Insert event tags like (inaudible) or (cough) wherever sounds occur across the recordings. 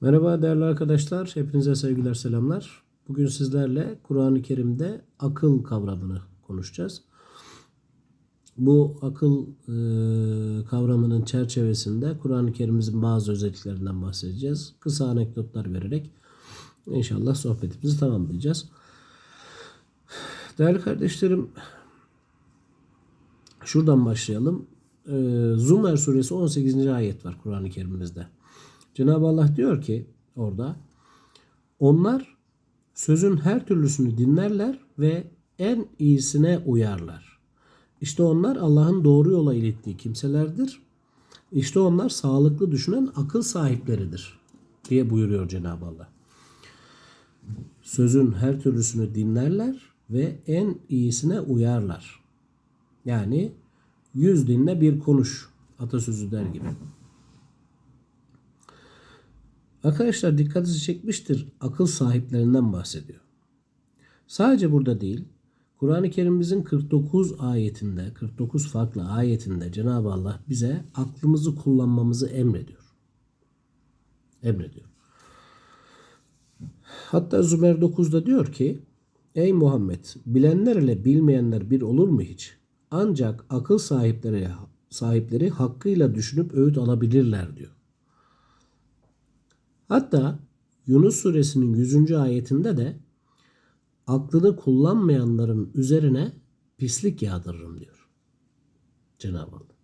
Merhaba değerli arkadaşlar, hepinize sevgiler selamlar. Bugün sizlerle Kur'an-ı Kerim'de akıl kavramını konuşacağız. Bu akıl e, kavramının çerçevesinde Kur'an-ı Kerim'imizin bazı özelliklerinden bahsedeceğiz. Kısa anekdotlar vererek inşallah sohbetimizi tamamlayacağız. Değerli kardeşlerim, şuradan başlayalım. E, Zümer suresi 18. ayet var Kur'an-ı Kerim'imizde. Cenab-ı Allah diyor ki orada onlar sözün her türlüsünü dinlerler ve en iyisine uyarlar. İşte onlar Allah'ın doğru yola ilettiği kimselerdir. İşte onlar sağlıklı düşünen akıl sahipleridir diye buyuruyor Cenab-ı Allah. Sözün her türlüsünü dinlerler ve en iyisine uyarlar. Yani yüz dinle bir konuş atasözü der gibi. Arkadaşlar dikkatinizi çekmiştir. Akıl sahiplerinden bahsediyor. Sadece burada değil. Kur'an-ı Kerim'imizin 49 ayetinde, 49 farklı ayetinde Cenab-ı Allah bize aklımızı kullanmamızı emrediyor. Emrediyor. Hatta Zümer 9'da diyor ki Ey Muhammed bilenler ile bilmeyenler bir olur mu hiç? Ancak akıl sahipleri sahipleri hakkıyla düşünüp öğüt alabilirler diyor. Hatta Yunus suresinin 100. ayetinde de aklını kullanmayanların üzerine pislik yağdırırım diyor. Cenab-ı Allah.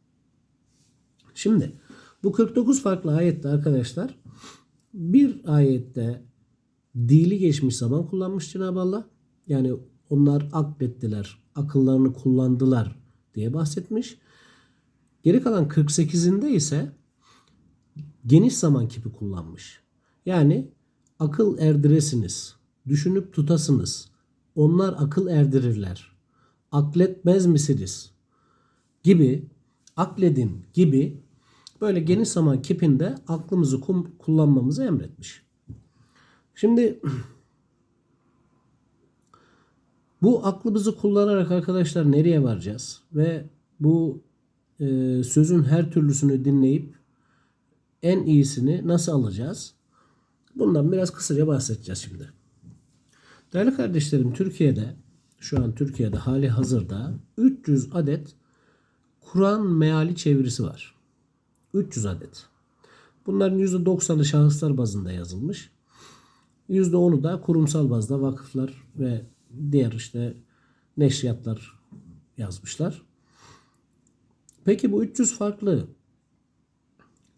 Şimdi bu 49 farklı ayette arkadaşlar bir ayette dili geçmiş zaman kullanmış Cenab-ı Allah. Yani onlar aklettiler, akıllarını kullandılar diye bahsetmiş. Geri kalan 48'inde ise geniş zaman kipi kullanmış. Yani akıl erdiresiniz, düşünüp tutasınız. Onlar akıl erdirirler. Akletmez misiniz? Gibi, akledin gibi böyle geniş zaman kipinde aklımızı kullanmamızı emretmiş. Şimdi (clears throat) bu aklımızı kullanarak arkadaşlar nereye varacağız? Ve bu e, sözün her türlüsünü dinleyip en iyisini nasıl alacağız? Bundan biraz kısaca bahsedeceğiz şimdi. Değerli kardeşlerim Türkiye'de şu an Türkiye'de hali hazırda 300 adet Kur'an meali çevirisi var. 300 adet. Bunların %90'ı şahıslar bazında yazılmış. %10'u da kurumsal bazda vakıflar ve diğer işte neşriyatlar yazmışlar. Peki bu 300 farklı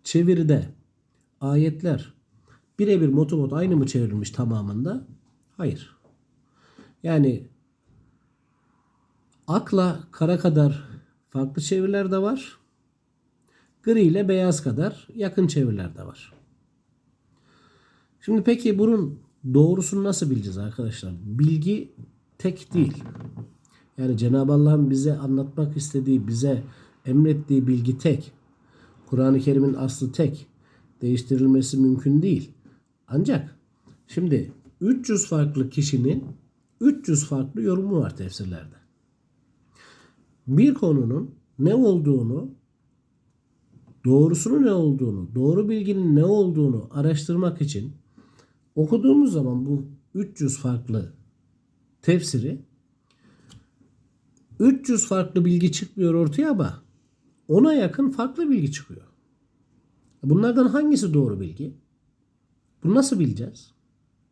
çeviride ayetler birebir motobot aynı mı çevrilmiş tamamında? Hayır. Yani akla kara kadar farklı çeviriler de var. Gri ile beyaz kadar yakın çeviriler de var. Şimdi peki bunun doğrusunu nasıl bileceğiz arkadaşlar? Bilgi tek değil. Yani Cenab-ı Allah'ın bize anlatmak istediği, bize emrettiği bilgi tek. Kur'an-ı Kerim'in aslı tek. Değiştirilmesi mümkün değil. Ancak şimdi 300 farklı kişinin 300 farklı yorumu var tefsirlerde. Bir konunun ne olduğunu, doğrusunun ne olduğunu, doğru bilginin ne olduğunu araştırmak için okuduğumuz zaman bu 300 farklı tefsiri 300 farklı bilgi çıkmıyor ortaya ama ona yakın farklı bilgi çıkıyor. Bunlardan hangisi doğru bilgi? Bunu nasıl bileceğiz?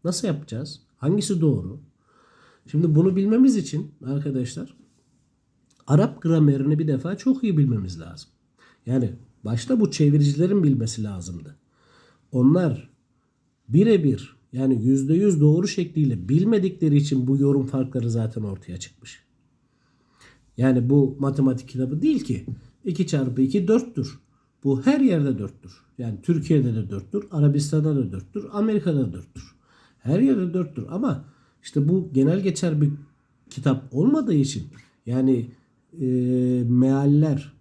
Nasıl yapacağız? Hangisi doğru? Şimdi bunu bilmemiz için arkadaşlar Arap gramerini bir defa çok iyi bilmemiz lazım. Yani başta bu çeviricilerin bilmesi lazımdı. Onlar birebir yani yüzde yüz doğru şekliyle bilmedikleri için bu yorum farkları zaten ortaya çıkmış. Yani bu matematik kitabı değil ki 2 çarpı 2 4'tür. Bu her yerde 4'tür. Yani Türkiye'de de 4'tür, Arabistan'da da 4'tür, Amerika'da da 4'tür. Her yerde 4'tür ama işte bu genel geçer bir kitap olmadığı için yani e, mealler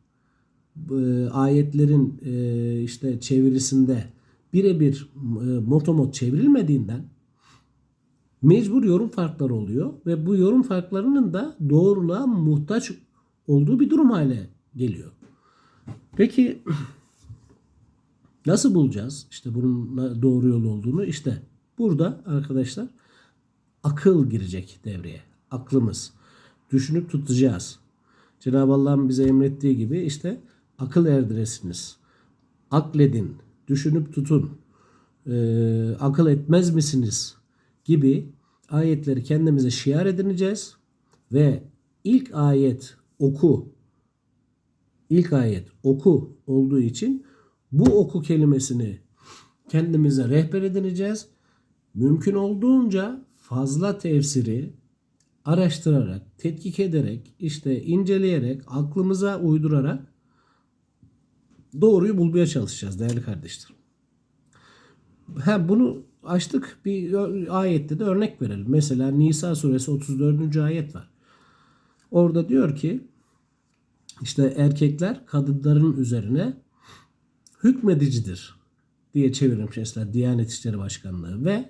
e, ayetlerin e, işte çevirisinde birebir e, motomot çevrilmediğinden mecbur yorum farkları oluyor ve bu yorum farklarının da doğruluğa muhtaç olduğu bir durum hale geliyor. Peki Nasıl bulacağız? İşte bunun doğru yol olduğunu işte burada arkadaşlar akıl girecek devreye. Aklımız. Düşünüp tutacağız. Cenab-ı Allah'ın bize emrettiği gibi işte akıl erdiresiniz. Akledin, düşünüp tutun. Ee, akıl etmez misiniz? Gibi ayetleri kendimize şiar edineceğiz ve ilk ayet oku ilk ayet oku olduğu için bu oku kelimesini kendimize rehber edineceğiz. Mümkün olduğunca fazla tefsiri araştırarak, tetkik ederek, işte inceleyerek, aklımıza uydurarak doğruyu bulmaya çalışacağız değerli kardeşlerim. Ha, bunu açtık bir ayette de örnek verelim. Mesela Nisa suresi 34. ayet var. Orada diyor ki işte erkekler kadınların üzerine hükmedicidir diye çevirmiş mesela Diyanet İşleri Başkanlığı ve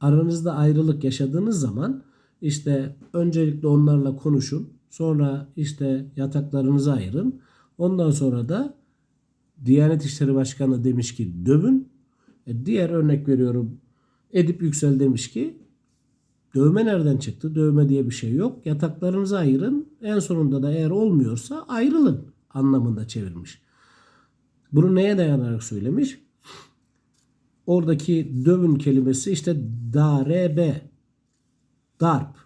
aranızda ayrılık yaşadığınız zaman işte öncelikle onlarla konuşun. Sonra işte yataklarınızı ayırın. Ondan sonra da Diyanet İşleri Başkanı demiş ki dövün. E, diğer örnek veriyorum Edip Yüksel demiş ki dövme nereden çıktı? Dövme diye bir şey yok. Yataklarınızı ayırın. En sonunda da eğer olmuyorsa ayrılın anlamında çevirmiş. Bunu neye dayanarak söylemiş? Oradaki dövün kelimesi işte darebe, darp,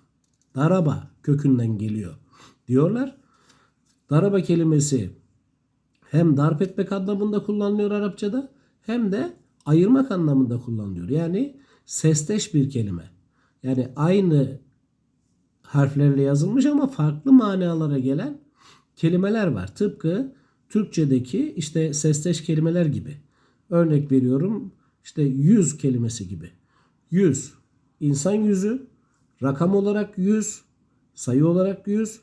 daraba kökünden geliyor diyorlar. Daraba kelimesi hem darp etmek anlamında kullanılıyor Arapçada hem de ayırmak anlamında kullanılıyor. Yani sesteş bir kelime. Yani aynı harflerle yazılmış ama farklı manalara gelen kelimeler var. Tıpkı Türkçedeki işte sesteş kelimeler gibi. Örnek veriyorum işte yüz kelimesi gibi. Yüz, insan yüzü, rakam olarak yüz, sayı olarak yüz,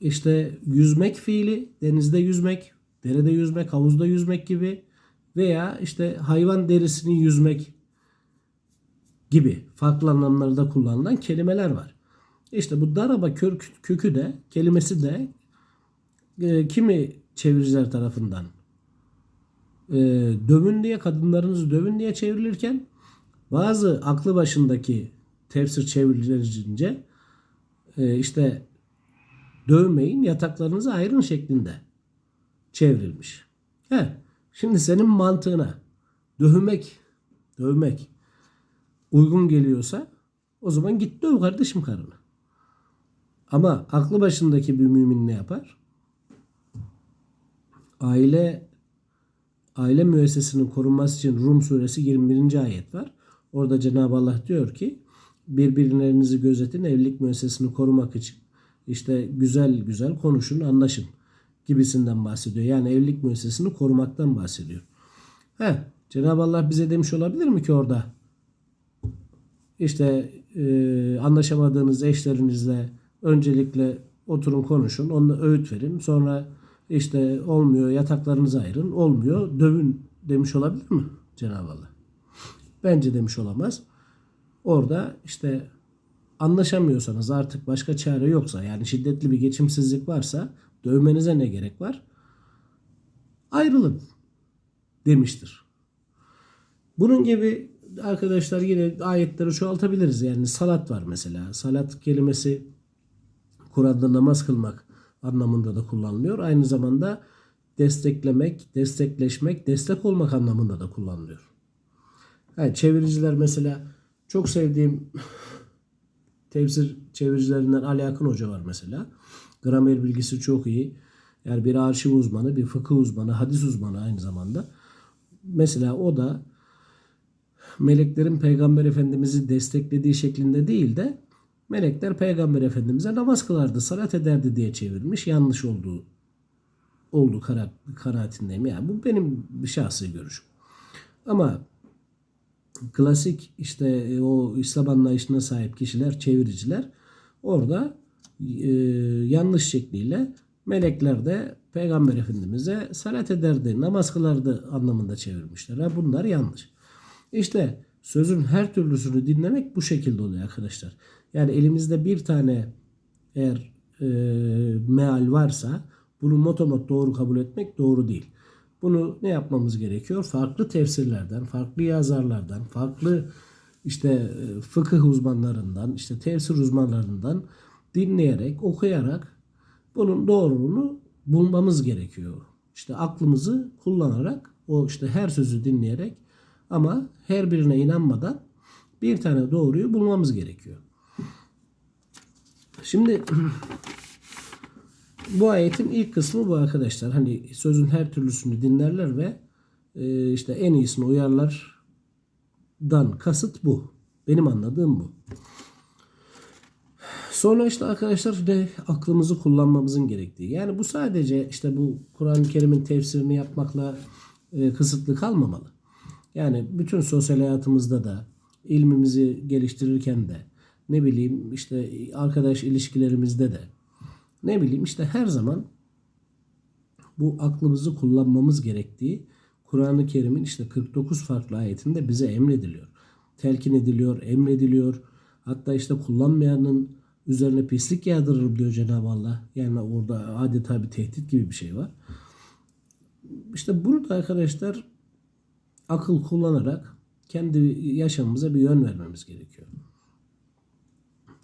işte yüzmek fiili, denizde yüzmek, derede yüzmek, havuzda yüzmek gibi veya işte hayvan derisini yüzmek gibi farklı anlamlarda kullanılan kelimeler var. İşte bu daraba kök, kökü de kelimesi de e, kimi çeviriciler tarafından e, dövün diye kadınlarınızı dövün diye çevrilirken bazı aklı başındaki tefsir çevirilerince e, işte dövmeyin yataklarınızı ayırın şeklinde çevrilmiş. He, şimdi senin mantığına dövmek dövmek uygun geliyorsa o zaman git döv kardeşim karını. Ama aklı başındaki bir mümin ne yapar? Aile aile müessesinin korunması için Rum suresi 21. ayet var. Orada Cenab-ı Allah diyor ki birbirlerinizi gözetin evlilik müessesini korumak için işte güzel güzel konuşun anlaşın gibisinden bahsediyor. Yani evlilik müessesini korumaktan bahsediyor. He, Cenab-ı Allah bize demiş olabilir mi ki orada işte e, anlaşamadığınız eşlerinizle öncelikle oturun konuşun, onunla öğüt verin. Sonra işte olmuyor yataklarınızı ayırın, olmuyor dövün demiş olabilir mi Cenab-ı Allah? Bence demiş olamaz. Orada işte anlaşamıyorsanız artık başka çare yoksa yani şiddetli bir geçimsizlik varsa dövmenize ne gerek var? Ayrılın demiştir. Bunun gibi arkadaşlar yine ayetleri çoğaltabiliriz. Yani salat var mesela. Salat kelimesi Kur'an'da namaz kılmak anlamında da kullanılıyor. Aynı zamanda desteklemek, destekleşmek, destek olmak anlamında da kullanılıyor. Yani çeviriciler mesela çok sevdiğim (laughs) tefsir çeviricilerinden Ali Akın Hoca var mesela. Gramer bilgisi çok iyi. Yani bir arşiv uzmanı, bir fıkıh uzmanı, hadis uzmanı aynı zamanda. Mesela o da meleklerin peygamber efendimizi desteklediği şeklinde değil de melekler peygamber efendimize namaz kılardı, salat ederdi diye çevirmiş. Yanlış olduğu olduğu kara, kanaatindeyim. Yani bu benim şahsi görüşüm. Ama klasik işte e, o İslam anlayışına sahip kişiler, çeviriciler orada e, yanlış şekliyle melekler de Peygamber Efendimiz'e salat ederdi, namaz kılardı anlamında çevirmişler. Ha, bunlar yanlış. İşte sözün her türlüsünü dinlemek bu şekilde oluyor arkadaşlar. Yani elimizde bir tane eğer e, meal varsa bunu motomot doğru kabul etmek doğru değil. Bunu ne yapmamız gerekiyor? Farklı tefsirlerden, farklı yazarlardan, farklı işte e, fıkıh uzmanlarından, işte tefsir uzmanlarından dinleyerek, okuyarak bunun doğruluğunu bulmamız gerekiyor. İşte aklımızı kullanarak o işte her sözü dinleyerek ama her birine inanmadan bir tane doğruyu bulmamız gerekiyor. Şimdi (clears throat) bu ayetin ilk kısmı bu arkadaşlar. Hani sözün her türlüsünü dinlerler ve e, işte en iyisini uyarlardan kasıt bu. Benim anladığım bu. Sonra işte arkadaşlar de aklımızı kullanmamızın gerektiği. Yani bu sadece işte bu Kur'an-ı Kerim'in tefsirini yapmakla e, kısıtlı kalmamalı. Yani bütün sosyal hayatımızda da ilmimizi geliştirirken de ne bileyim işte arkadaş ilişkilerimizde de ne bileyim işte her zaman bu aklımızı kullanmamız gerektiği Kur'an-ı Kerim'in işte 49 farklı ayetinde bize emrediliyor. Telkin ediliyor, emrediliyor. Hatta işte kullanmayanın üzerine pislik yağdırır diyor Cenab-ı Allah. Yani orada adeta bir tehdit gibi bir şey var. İşte bunu da arkadaşlar akıl kullanarak kendi yaşamımıza bir yön vermemiz gerekiyor.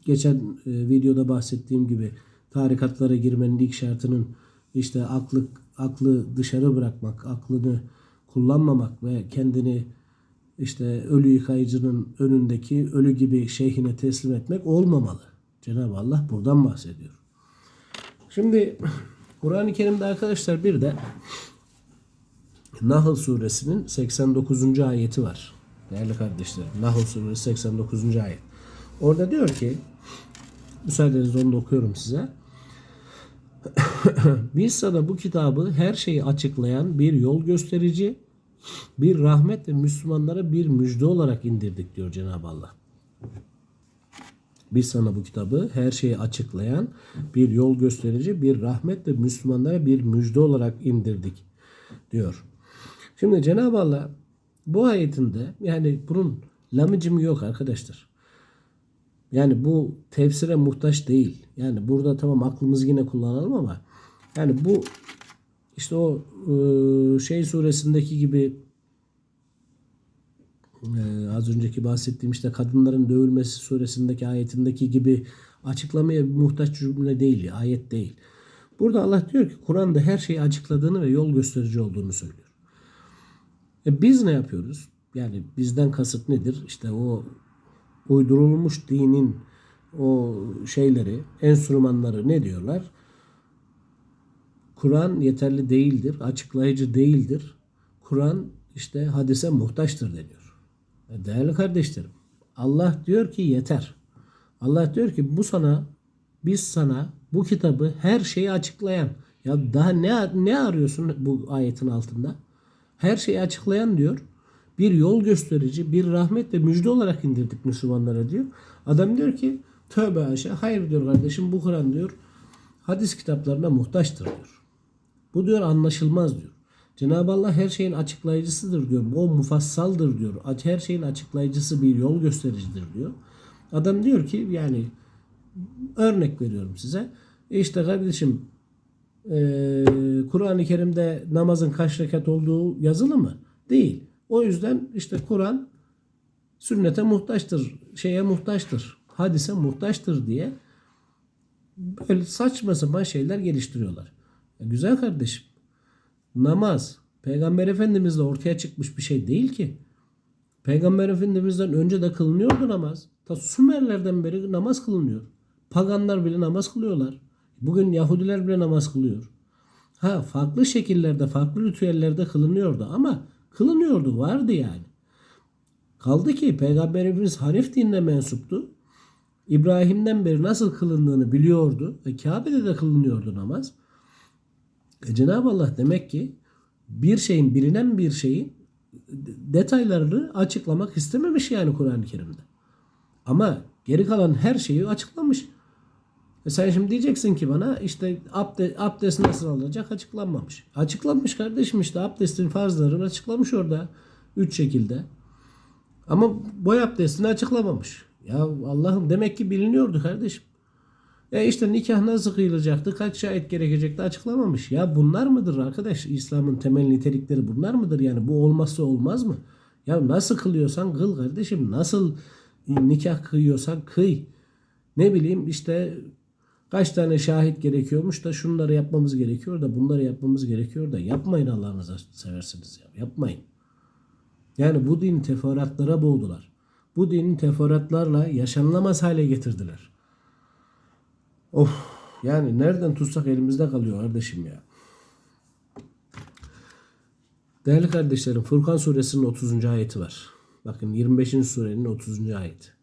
Geçen e, videoda bahsettiğim gibi tarikatlara girmenin ilk şartının işte aklı aklı dışarı bırakmak, aklını kullanmamak ve kendini işte ölü yıkayıcının önündeki ölü gibi şeyhine teslim etmek olmamalı. Cenab-ı Allah buradan bahsediyor. Şimdi Kur'an-ı Kerim'de arkadaşlar bir de Nahl suresinin 89. ayeti var. Değerli kardeşlerim. Nahl suresi 89. ayet. Orada diyor ki müsaadenizle onu da okuyorum size. (coughs) Biz sana bu kitabı her şeyi açıklayan bir yol gösterici, bir rahmet ve Müslümanlara bir müjde olarak indirdik diyor Cenab-ı Allah. Biz sana bu kitabı her şeyi açıklayan bir yol gösterici, bir rahmet ve Müslümanlara bir müjde olarak indirdik diyor. Şimdi Cenab-ı Allah bu ayetinde yani bunun lamıcımı yok arkadaşlar. Yani bu tefsire muhtaç değil. Yani burada tamam aklımızı yine kullanalım ama yani bu işte o şey suresindeki gibi e, az önceki bahsettiğim işte kadınların dövülmesi suresindeki ayetindeki gibi açıklamaya muhtaç cümle değil, ayet değil. Burada Allah diyor ki Kur'an'da her şeyi açıkladığını ve yol gösterici olduğunu söylüyor. E biz ne yapıyoruz? Yani bizden kasıt nedir? İşte o uydurulmuş dinin o şeyleri, enstrümanları ne diyorlar? Kur'an yeterli değildir, açıklayıcı değildir. Kur'an işte hadise muhtaçtır deniyor. E değerli kardeşlerim, Allah diyor ki yeter. Allah diyor ki bu sana, biz sana bu kitabı her şeyi açıklayan. Ya daha ne ne arıyorsun bu ayetin altında? Her şeyi açıklayan diyor. Bir yol gösterici, bir rahmet ve müjde olarak indirdik Müslümanlara diyor. Adam diyor ki tövbe aşağı. Hayır diyor kardeşim bu Kur'an diyor hadis kitaplarına muhtaçtır diyor. Bu diyor anlaşılmaz diyor. Cenab-ı Allah her şeyin açıklayıcısıdır diyor. O mufassaldır diyor. Her şeyin açıklayıcısı bir yol göstericidir diyor. Adam diyor ki yani örnek veriyorum size. İşte kardeşim e, Kur'an-ı Kerim'de namazın kaç rekat olduğu yazılı mı? Değil. O yüzden işte Kur'an sünnete muhtaçtır, şeye muhtaçtır, hadise muhtaçtır diye böyle saçma sapan şeyler geliştiriyorlar. Ya güzel kardeşim. Namaz Peygamber Efendimizle ortaya çıkmış bir şey değil ki. Peygamber Efendimiz'den önce de kılınıyordu namaz. Ta Sümerlerden beri namaz kılınıyor. Paganlar bile namaz kılıyorlar. Bugün Yahudiler bile namaz kılıyor. Ha farklı şekillerde, farklı ritüellerde kılınıyordu ama kılınıyordu, vardı yani. Kaldı ki Peygamberimiz Hanif dinine mensuptu. İbrahim'den beri nasıl kılındığını biliyordu ve Kabe'de de kılınıyordu namaz. E Cenab-ı Allah demek ki bir şeyin, bilinen bir şeyin detaylarını açıklamak istememiş yani Kur'an-ı Kerim'de. Ama geri kalan her şeyi açıklamış. E sen şimdi diyeceksin ki bana işte abdest, abdest nasıl alınacak açıklanmamış. Açıklanmış kardeşim işte abdestin farzlarını açıklamış orada. Üç şekilde. Ama boy abdestini açıklamamış. Ya Allah'ım demek ki biliniyordu kardeşim. E işte nikah nasıl kıyılacaktı? Kaç şahit gerekecekti? Açıklamamış. Ya bunlar mıdır arkadaş? İslam'ın temel nitelikleri bunlar mıdır? Yani bu olmazsa olmaz mı? Ya nasıl kılıyorsan kıl kardeşim. Nasıl nikah kıyıyorsan kıy. Ne bileyim işte kaç tane şahit gerekiyormuş da şunları yapmamız gerekiyor da bunları yapmamız gerekiyor da yapmayın Allah'ınızı seversiniz ya. Yapmayın. Yani bu din teferruatlara boğdular. Bu dinin teferruatlarla yaşanılamaz hale getirdiler. Of yani nereden tutsak elimizde kalıyor kardeşim ya. Değerli kardeşlerim Furkan suresinin 30. ayeti var. Bakın 25. surenin 30. ayeti.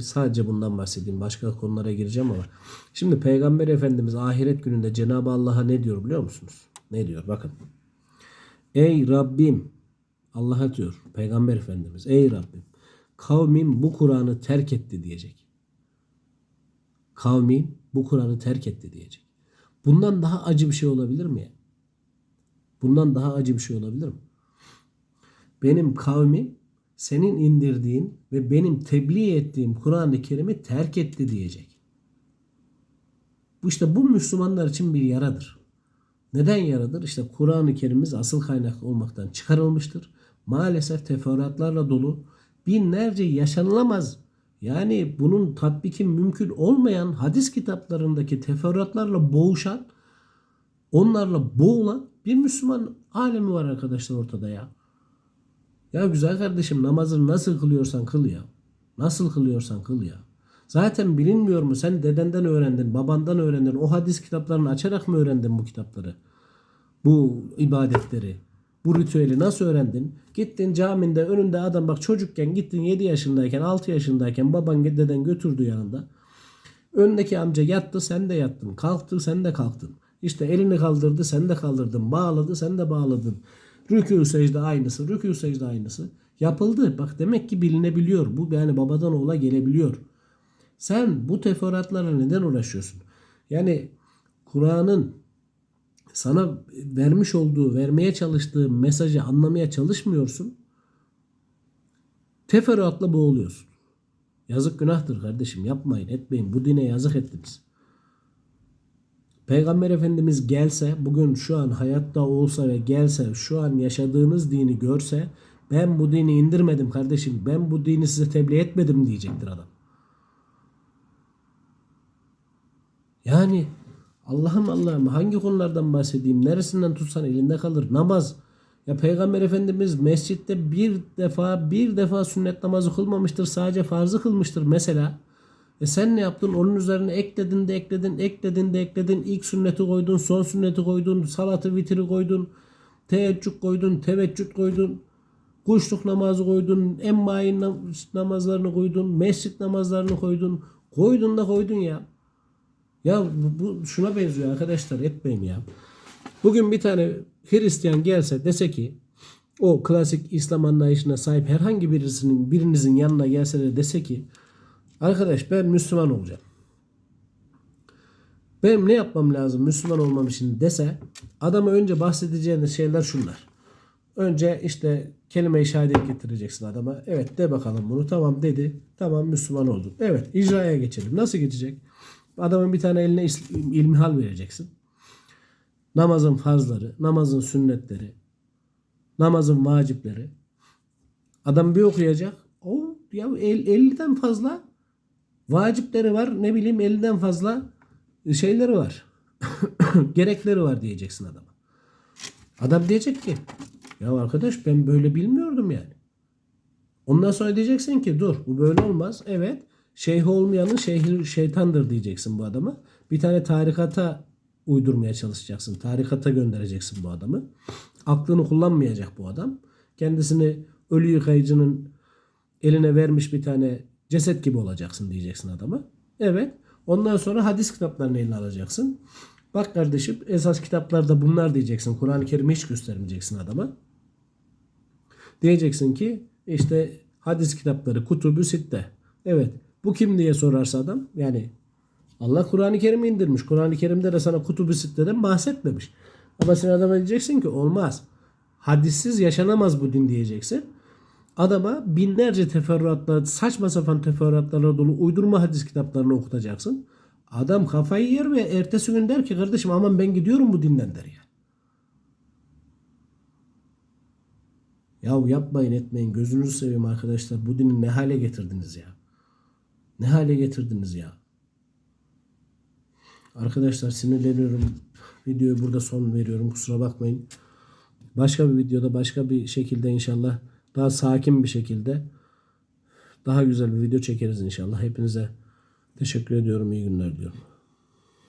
Sadece bundan bahsedeyim. Başka konulara gireceğim ama. Şimdi Peygamber Efendimiz ahiret gününde Cenab-ı Allah'a ne diyor biliyor musunuz? Ne diyor? Bakın. Ey Rabbim Allah'a diyor Peygamber Efendimiz. Ey Rabbim kavmim bu Kur'an'ı terk etti diyecek. Kavmim bu Kur'an'ı terk etti diyecek. Bundan daha acı bir şey olabilir mi? Bundan daha acı bir şey olabilir mi? Benim kavmim senin indirdiğin ve benim tebliğ ettiğim Kur'an-ı Kerim'i terk etti diyecek. Bu işte bu Müslümanlar için bir yaradır. Neden yaradır? İşte Kur'an-ı Kerim'imiz asıl kaynak olmaktan çıkarılmıştır. Maalesef teferruatlarla dolu. Binlerce yaşanılamaz. Yani bunun tatbiki mümkün olmayan hadis kitaplarındaki teferruatlarla boğuşan, onlarla boğulan bir Müslüman alemi var arkadaşlar ortada ya. Ya güzel kardeşim namazını nasıl kılıyorsan kıl ya. Nasıl kılıyorsan kıl ya. Zaten bilinmiyor mu? Sen dedenden öğrendin, babandan öğrendin. O hadis kitaplarını açarak mı öğrendin bu kitapları? Bu ibadetleri, bu ritüeli nasıl öğrendin? Gittin caminde önünde adam bak çocukken gittin 7 yaşındayken 6 yaşındayken baban deden götürdü yanında. Öndeki amca yattı sen de yattın. Kalktı sen de kalktın. İşte elini kaldırdı sen de kaldırdın. Bağladı sen de bağladın. Rükû secde aynısı. Rükû secde aynısı. Yapıldı. Bak demek ki bilinebiliyor. Bu yani babadan oğula gelebiliyor. Sen bu teferruatlarla neden uğraşıyorsun? Yani Kur'an'ın sana vermiş olduğu, vermeye çalıştığı mesajı anlamaya çalışmıyorsun. Teferruatla boğuluyorsun. Yazık günahtır kardeşim. Yapmayın, etmeyin. Bu dine yazık ettiniz. Peygamber Efendimiz gelse, bugün şu an hayatta olsa ve gelse, şu an yaşadığınız dini görse, ben bu dini indirmedim kardeşim, ben bu dini size tebliğ etmedim diyecektir adam. Yani Allah'ım Allah'ım hangi konulardan bahsedeyim? Neresinden tutsan elinde kalır. Namaz. Ya Peygamber Efendimiz mescitte bir defa bir defa sünnet namazı kılmamıştır. Sadece farzı kılmıştır mesela. E sen ne yaptın? Onun üzerine ekledin de ekledin, ekledin de ekledin. İlk sünneti koydun, son sünneti koydun, salatı vitri koydun, teheccüd koydun, teveccüd koydun. Kuşluk namazı koydun, emmain namazlarını koydun, mescit namazlarını koydun. Koydun da koydun ya. Ya bu, bu şuna benziyor arkadaşlar etmeyin ya. Bugün bir tane Hristiyan gelse dese ki o klasik İslam anlayışına sahip herhangi birisinin birinizin yanına gelse de dese ki arkadaş ben Müslüman olacağım. Benim ne yapmam lazım Müslüman olmam için dese adama önce bahsedeceğiniz şeyler şunlar. Önce işte kelime-i şehadet getireceksin adama. Evet de bakalım bunu. Tamam dedi. Tamam Müslüman oldun. Evet icraya geçelim. Nasıl geçecek? Adamın bir tane eline ilmihal vereceksin. Namazın farzları, namazın sünnetleri, namazın vacipleri. Adam bir okuyacak. O ya el- 50'den fazla vacipleri var. Ne bileyim 50'den fazla şeyleri var. (coughs) Gerekleri var diyeceksin adama. Adam diyecek ki ya arkadaş ben böyle bilmiyordum yani. Ondan sonra diyeceksin ki dur bu böyle olmaz. Evet şeyh olmayanın şeyhi şeytandır diyeceksin bu adama. Bir tane tarikata uydurmaya çalışacaksın. Tarikata göndereceksin bu adamı. Aklını kullanmayacak bu adam. Kendisini ölü yıkayıcının eline vermiş bir tane ceset gibi olacaksın diyeceksin adama. Evet. Ondan sonra hadis kitaplarını eline alacaksın. Bak kardeşim esas kitaplarda bunlar diyeceksin. Kur'an-ı Kerim'i hiç göstermeyeceksin adama. Diyeceksin ki işte hadis kitapları kutubu sitte. Evet bu kim diye sorarsa adam yani Allah Kur'an-ı Kerim'i indirmiş. Kur'an-ı Kerim'de de sana kutubu sitteden bahsetmemiş. Ama sen adama diyeceksin ki olmaz. Hadissiz yaşanamaz bu din diyeceksin. Adama binlerce teferruatla, saçma sapan teferruatlarla dolu uydurma hadis kitaplarını okutacaksın. Adam kafayı yer ve ertesi gün der ki kardeşim aman ben gidiyorum bu dinden der ya. Ya yapmayın etmeyin gözünüzü seveyim arkadaşlar bu dini ne hale getirdiniz ya. Ne hale getirdiniz ya. Arkadaşlar sinirleniyorum. Videoyu burada son veriyorum. Kusura bakmayın. Başka bir videoda başka bir şekilde inşallah daha sakin bir şekilde daha güzel bir video çekeriz inşallah. Hepinize teşekkür ediyorum. İyi günler diyorum.